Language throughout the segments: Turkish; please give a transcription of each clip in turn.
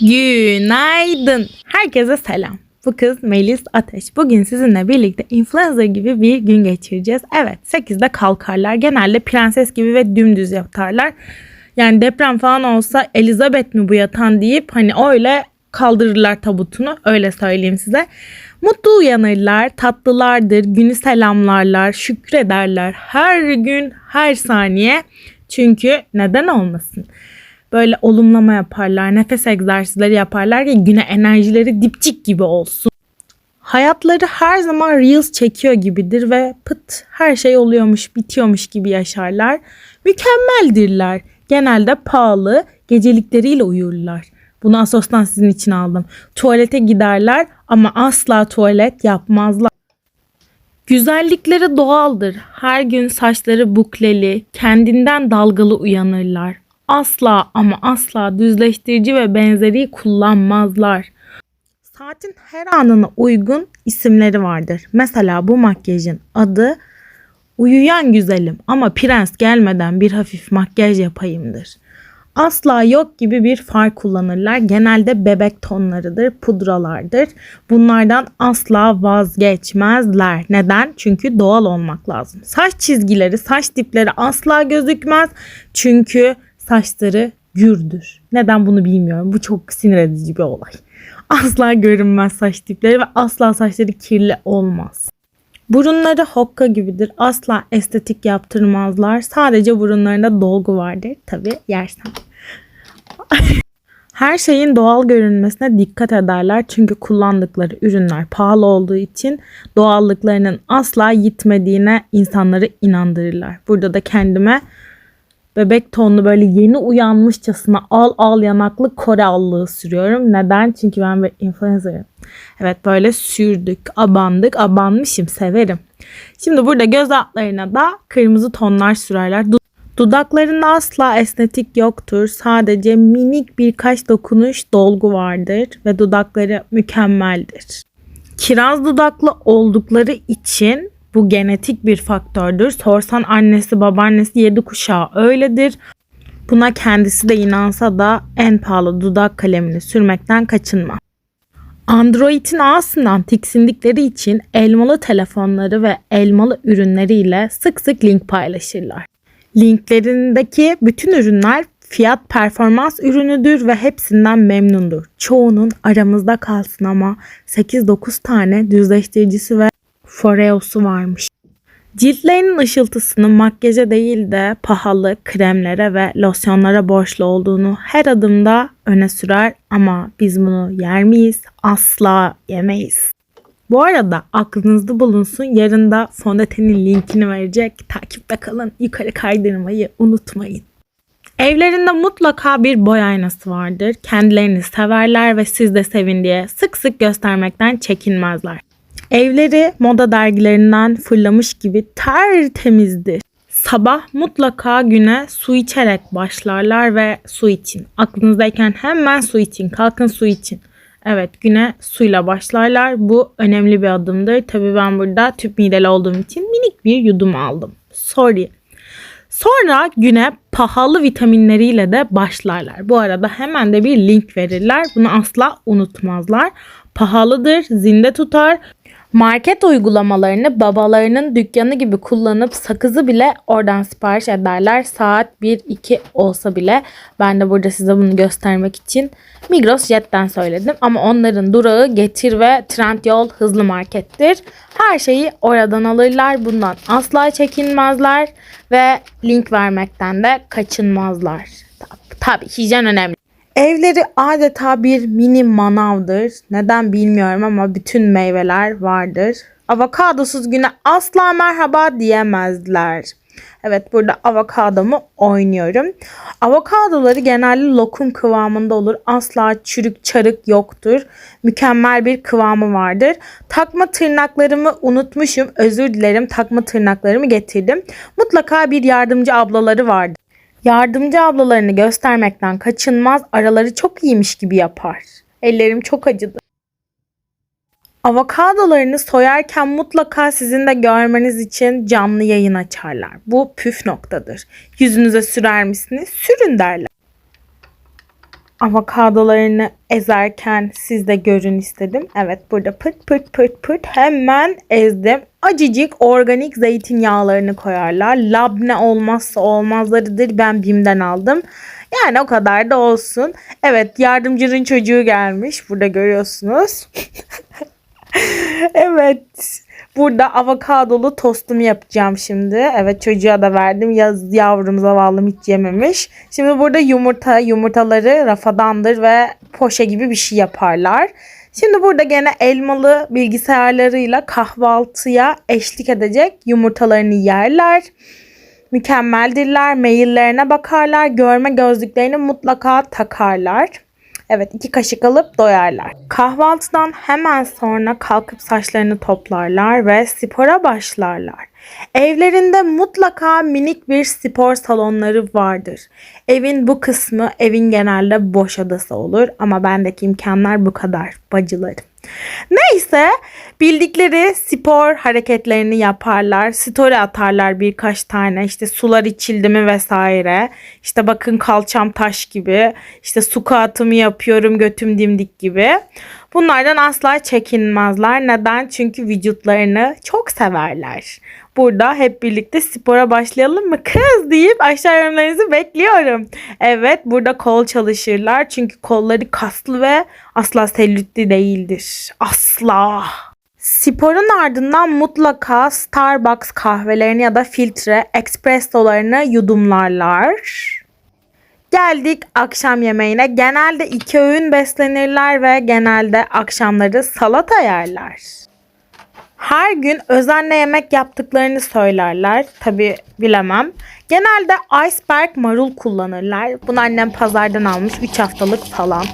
Günaydın. Herkese selam. Bu kız Melis Ateş. Bugün sizinle birlikte influencer gibi bir gün geçireceğiz. Evet 8'de kalkarlar. Genelde prenses gibi ve dümdüz yatarlar. Yani deprem falan olsa Elizabeth mi bu yatan deyip hani öyle kaldırırlar tabutunu. Öyle söyleyeyim size. Mutlu uyanırlar, tatlılardır, günü selamlarlar, şükrederler. Her gün, her saniye. Çünkü neden olmasın? Böyle olumlama yaparlar, nefes egzersizleri yaparlar ki güne enerjileri dipçik gibi olsun. Hayatları her zaman Reels çekiyor gibidir ve pıt her şey oluyormuş, bitiyormuş gibi yaşarlar. Mükemmeldirler. Genelde pahalı, gecelikleriyle uyurlar. Bunu Asos'tan sizin için aldım. Tuvalete giderler ama asla tuvalet yapmazlar. Güzellikleri doğaldır. Her gün saçları bukleli, kendinden dalgalı uyanırlar. Asla ama asla düzleştirici ve benzeri kullanmazlar. Saatin her anına uygun isimleri vardır. Mesela bu makyajın adı Uyuyan güzelim ama prens gelmeden bir hafif makyaj yapayımdır. Asla yok gibi bir far kullanırlar. Genelde bebek tonlarıdır, pudralardır. Bunlardan asla vazgeçmezler. Neden? Çünkü doğal olmak lazım. Saç çizgileri, saç dipleri asla gözükmez. Çünkü saçları gürdür. Neden bunu bilmiyorum. Bu çok sinir edici bir olay. Asla görünmez saç dipleri ve asla saçları kirli olmaz. Burunları hokka gibidir. Asla estetik yaptırmazlar. Sadece burunlarında dolgu vardır. Tabi yersen. Her şeyin doğal görünmesine dikkat ederler çünkü kullandıkları ürünler pahalı olduğu için doğallıklarının asla yitmediğine insanları inandırırlar. Burada da kendime bebek tonlu böyle yeni uyanmışçasına al al yanaklı Kore allığı sürüyorum. Neden? Çünkü ben bir influencer'ım. Evet böyle sürdük, abandık, abanmışım, severim. Şimdi burada göz altlarına da kırmızı tonlar sürerler. Dudaklarında asla esnetik yoktur. Sadece minik birkaç dokunuş dolgu vardır ve dudakları mükemmeldir. Kiraz dudaklı oldukları için bu genetik bir faktördür. Sorsan annesi babaannesi yedi kuşağı öyledir. Buna kendisi de inansa da en pahalı dudak kalemini sürmekten kaçınma. Android'in ağasından tiksindikleri için elmalı telefonları ve elmalı ürünleriyle sık sık link paylaşırlar. Linklerindeki bütün ürünler fiyat performans ürünüdür ve hepsinden memnundur. Çoğunun aramızda kalsın ama 8-9 tane düzleştiricisi ve Foreo'su varmış. Ciltlerinin ışıltısının makyaja değil de pahalı kremlere ve losyonlara borçlu olduğunu her adımda öne sürer ama biz bunu yer miyiz? Asla yemeyiz. Bu arada aklınızda bulunsun yarın da fondötenin linkini verecek. Takipte kalın. Yukarı kaydırmayı unutmayın. Evlerinde mutlaka bir boy aynası vardır. Kendilerini severler ve siz de sevin diye sık sık göstermekten çekinmezler. Evleri moda dergilerinden fırlamış gibi tertemizdir. Sabah mutlaka güne su içerek başlarlar ve su için. Aklınızdayken hemen su için. Kalkın su için. Evet güne suyla başlarlar. Bu önemli bir adımdır. Tabii ben burada tüp mideli olduğum için minik bir yudum aldım. Sorry. Sonra güne pahalı vitaminleriyle de başlarlar. Bu arada hemen de bir link verirler. Bunu asla unutmazlar. Pahalıdır, zinde tutar. Market uygulamalarını babalarının dükkanı gibi kullanıp sakızı bile oradan sipariş ederler. Saat 1-2 olsa bile ben de burada size bunu göstermek için Migros Jet'ten söyledim. Ama onların durağı Getir ve Trendyol hızlı markettir. Her şeyi oradan alırlar. Bundan asla çekinmezler ve link vermekten de kaçınmazlar. Tabii, hijyen önemli. Evleri adeta bir mini manavdır. Neden bilmiyorum ama bütün meyveler vardır. Avokadosuz güne asla merhaba diyemezler. Evet burada avokadomu oynuyorum. Avokadoları genelde lokum kıvamında olur. Asla çürük çarık yoktur. Mükemmel bir kıvamı vardır. Takma tırnaklarımı unutmuşum. Özür dilerim. Takma tırnaklarımı getirdim. Mutlaka bir yardımcı ablaları vardır. Yardımcı ablalarını göstermekten kaçınmaz, araları çok iyiymiş gibi yapar. Ellerim çok acıdı. Avokadolarını soyarken mutlaka sizin de görmeniz için canlı yayın açarlar. Bu püf noktadır. Yüzünüze sürer misiniz? Sürün derler. Avokadolarını ezerken siz de görün istedim. Evet burada pırt pırt pırt pırt hemen ezdim. Acıcık organik zeytinyağlarını koyarlar. Labne olmazsa olmazlarıdır. Ben Bim'den aldım. Yani o kadar da olsun. Evet yardımcının çocuğu gelmiş. Burada görüyorsunuz. evet. Burada avokadolu tostumu yapacağım şimdi. Evet çocuğa da verdim. Yaz yavrum zavallım hiç yememiş. Şimdi burada yumurta, yumurtaları rafadandır ve poşe gibi bir şey yaparlar. Şimdi burada gene elmalı bilgisayarlarıyla kahvaltıya eşlik edecek yumurtalarını yerler. Mükemmeldirler. Maillerine bakarlar. Görme gözlüklerini mutlaka takarlar. Evet iki kaşık alıp doyarlar. Kahvaltıdan hemen sonra kalkıp saçlarını toplarlar ve spora başlarlar. Evlerinde mutlaka minik bir spor salonları vardır. Evin bu kısmı evin genelde boş odası olur ama bendeki imkanlar bu kadar bacılarım. Neyse bildikleri spor hareketlerini yaparlar. Story atarlar birkaç tane. İşte sular içildi mi vesaire. İşte bakın kalçam taş gibi. İşte su atımı yapıyorum götüm dimdik gibi. Bunlardan asla çekinmezler. Neden? Çünkü vücutlarını çok severler. Burada hep birlikte spora başlayalım mı kız deyip aşağı yorumlarınızı bekliyorum. Evet burada kol çalışırlar. Çünkü kolları kaslı ve asla selülitli değildir. Asla. Sporun ardından mutlaka Starbucks kahvelerini ya da filtre espressolarını yudumlarlar. Geldik akşam yemeğine. Genelde iki öğün beslenirler ve genelde akşamları salata yerler. Her gün özenle yemek yaptıklarını söylerler. Tabi bilemem. Genelde iceberg marul kullanırlar. Bunu annem pazardan almış 3 haftalık falan.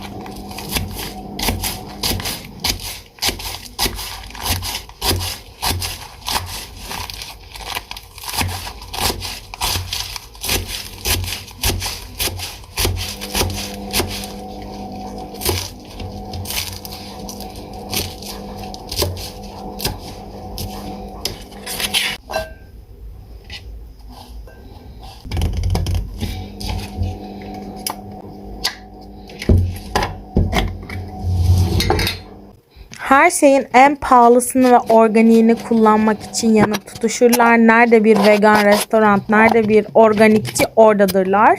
Her şeyin en pahalısını ve organiğini kullanmak için yanıp tutuşurlar. Nerede bir vegan restoran, nerede bir organikçi oradadırlar.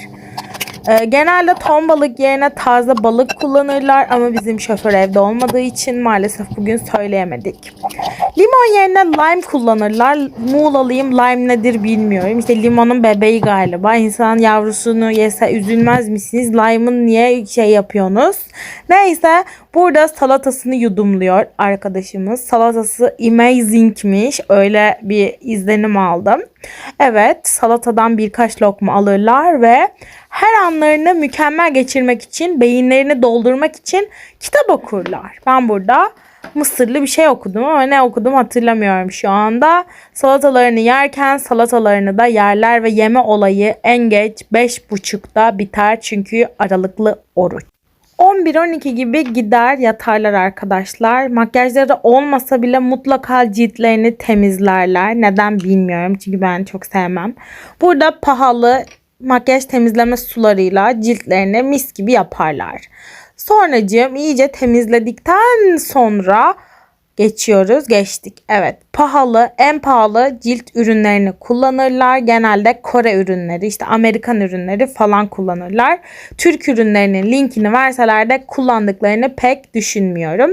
Ee, genelde ton balık yerine taze balık kullanırlar ama bizim şoför evde olmadığı için maalesef bugün söyleyemedik. Limon yerine lime kullanırlar. Muğlalıyım lime nedir bilmiyorum. İşte limonun bebeği galiba. İnsan yavrusunu yese üzülmez misiniz? Lime'ın niye şey yapıyorsunuz? Neyse burada salatasını yudumluyor arkadaşımız. Salatası amazingmiş. Öyle bir izlenim aldım. Evet salatadan birkaç lokma alırlar ve her anlarını mükemmel geçirmek için, beyinlerini doldurmak için kitap okurlar. Ben burada Mısırlı bir şey okudum ama ne okudum hatırlamıyorum şu anda. Salatalarını yerken salatalarını da yerler ve yeme olayı en geç 5.30'da biter çünkü aralıklı oruç. 11-12 gibi gider yatarlar arkadaşlar. Makyajları olmasa bile mutlaka ciltlerini temizlerler. Neden bilmiyorum çünkü ben çok sevmem. Burada pahalı makyaj temizleme sularıyla ciltlerini mis gibi yaparlar. Sonracığım iyice temizledikten sonra geçiyoruz. Geçtik. Evet. Pahalı, en pahalı cilt ürünlerini kullanırlar. Genelde Kore ürünleri, işte Amerikan ürünleri falan kullanırlar. Türk ürünlerinin linkini verseler de kullandıklarını pek düşünmüyorum.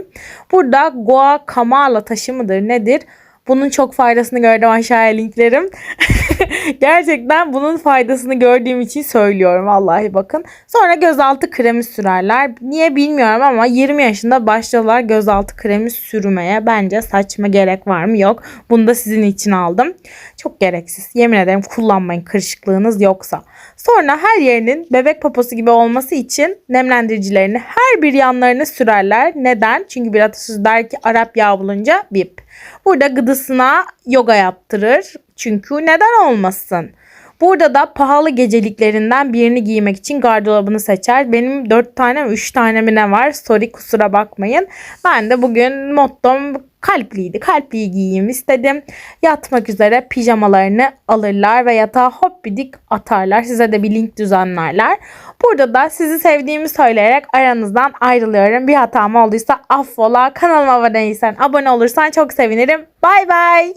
Burada Goa Kamala taşı mıdır nedir? Bunun çok faydasını gördüm aşağıya linklerim. Gerçekten bunun faydasını gördüğüm için söylüyorum vallahi bakın. Sonra gözaltı kremi sürerler. Niye bilmiyorum ama 20 yaşında başladılar gözaltı kremi sürmeye. Bence saçma gerek var mı? Yok. Bunu da sizin için aldım. Çok gereksiz. Yemin ederim kullanmayın kırışıklığınız yoksa. Sonra her yerinin bebek poposu gibi olması için nemlendiricilerini her bir yanlarını sürerler. Neden? Çünkü bir atasöz der ki Arap yağ bulunca bip. Burada gıdısına yoga yaptırır. Çünkü neden olmasın? Burada da pahalı geceliklerinden birini giymek için gardırobunu seçer. Benim 4 tane mi 3 tane mi ne var? Sorry kusura bakmayın. Ben de bugün mottom kalpliydi. Kalpliyi giyeyim istedim. Yatmak üzere pijamalarını alırlar ve yatağa hoppidik atarlar. Size de bir link düzenlerler. Burada da sizi sevdiğimi söyleyerek aranızdan ayrılıyorum. Bir hatam olduysa affola. Kanalıma abone değilsen abone olursan çok sevinirim. Bay bay.